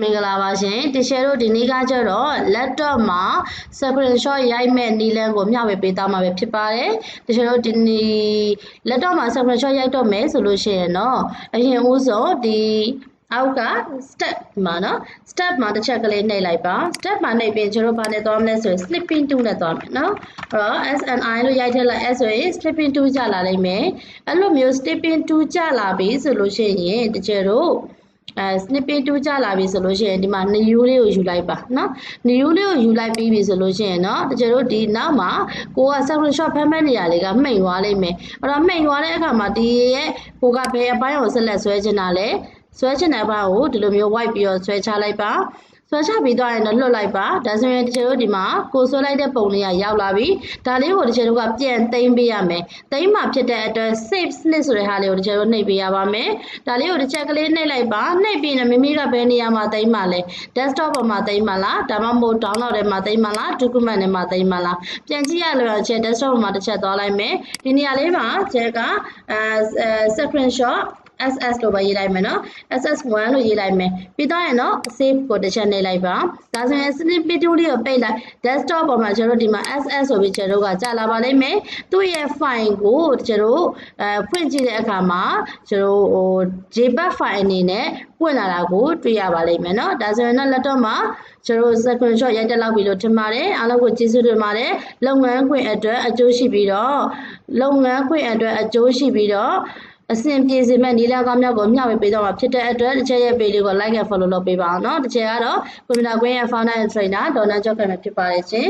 မင်္ဂလာပါရှင်တရှယ်တို့ဒီနေ့ကကျတော့ laptop မှာ screenshot ရိုက်မဲ့နည်းလမ်းကိုမျှဝေပေးသားမှာပဲဖြစ်ပါတယ်တရှယ်တို့ဒီနေ့ laptop မှာ screenshot ရိုက်တော့မယ်ဆိုလို့ရှိရင်တော့အရင်ဦးဆုံးဒီအောက်က step မှာနော် step မှာတစ်ချက်ကလေးနှိပ်လိုက်ပါ step မှာနှိပ်ပြီးကျွန်တော်ဗာနဲ့သွားမလဲဆိုရင် snipping 2နဲ့သွားမယ်နော်အဲ့တော့ s and i လို့ရိုက်ထည့်လိုက် s ဆိုရင် snipping 2ကျလာလိမ့်မယ်အဲ့လိုမျိုး snipping 2ကျလာပြီဆိုလို့ရှိရင်တကယ်တော့ အဲ snippet တိုးကြလာပြီဆိုလို့ရှိရင်ဒီမှာနရိုးလေးကိုယူလိုက်ပါနော်နရိုးလေးကိုယူလိုက်ပြီးပြီဆိုလို့ရှိရင်နော်တကယ်လို့ဒီနောက်မှာကိုက screenshot ဖမ်းဖမ်းနေရလေကမှိန်သွားလိမ့်မယ်အဲ့တော့မှိန်သွားတဲ့အခါမှာဒီရဲ့ကိုကဘယ်အပိုင်းကိုဆက်လက်ဆွဲချင်တာလဲဆွဲချင်တဲ့ဘက်ကိုဒီလိုမျိုး white ပြီးတော့ဆွဲချလိုက်ပါ ဆွဲချပြီးသွားရင်တော့လွတ်လိုက်ပါဒါဆိုရင်တချို့တို့ဒီမှာကိုဆွဲလိုက်တဲ့ပုံလေးကရောက်လာပြီဒါလေးကိုတချို့တို့ကပြန်သိမ်းပေးရမယ်သိမ်းမှဖြစ်တဲ့အတွက် save snip ဆိုတဲ့ဟာလေးကိုတချို့တို့နှိပ်ပေးရပါမယ်ဒါလေးကိုတစ်ချက်ကလေးနှိပ်လိုက်ပါနှိပ်ပြီးရင်မိမိကဘယ်နေရာမှာသိမ်းမှလဲ desktop ပေါ်မှာသိမ်းမှလားဒါမှမဟုတ် download ထဲမှာသိမ်းမှလား document ထဲမှာသိမ်းမှလားပြန်ကြည့်ရလို့ချက် desktop ပေါ်မှာတစ်ချက်သွားလိုက်မယ်ဒီနေရာလေးမှာချက်ကအဲ screenshot SS လို့ပဲရေးလိုက်မယ်နော် SS1 လို့ရေးလိုက်မယ်ပြီးတော့ရနော် save ကိုတစ်ချက်နှိပ်လိုက်ပါဒါဆိုရင် snip ပစ်တူးလေးကိုပိတ်လိုက် desktop ပေါ်မှာကျွန်တော်ဒီမှာ SS ဆိုပြီးကျွန်တော်ကကြာလာပါလိမ့်မယ်သူ့ရဲ့ file ကိုကျွန်တော်အဲဖွင့်ကြည့်တဲ့အခါမှာကျွန်တော်ဟို JPEG file အနေနဲ့ပွင့်လာတာကိုတွေ့ရပါလိမ့်မယ်နော်ဒါဆိုရင်တော့ laptop မှာကျွန်တော် screenshot ရိုက်တက်လောက်ပြီလို့ထင်ပါတယ်အားလုံးကိုကျေးဇူးတင်ပါတယ်လုပ်ငန်းခွင်အတွက်အကျိုးရှိပြီးတော့လုပ်ငန်းခွင်အတွက်အကျိုးရှိပြီးတော့ အဆင်ပြေစေမဲ့နီလာကောင်းမြောက်ကိုမျှဝေပေးတော့မှာဖြစ်တဲ့အတွက်တစ်ချက်ရဲ့ page လေးကို like and follow လုပ်ပေးပါအောင်เนาะတစ်ချက်ကတော့ကွန်ပျူတာကွင်းရဲ့ founder and trainer ဒေါ်နန်းကျော်ကံပဲဖြစ်ပါတယ်ရှင်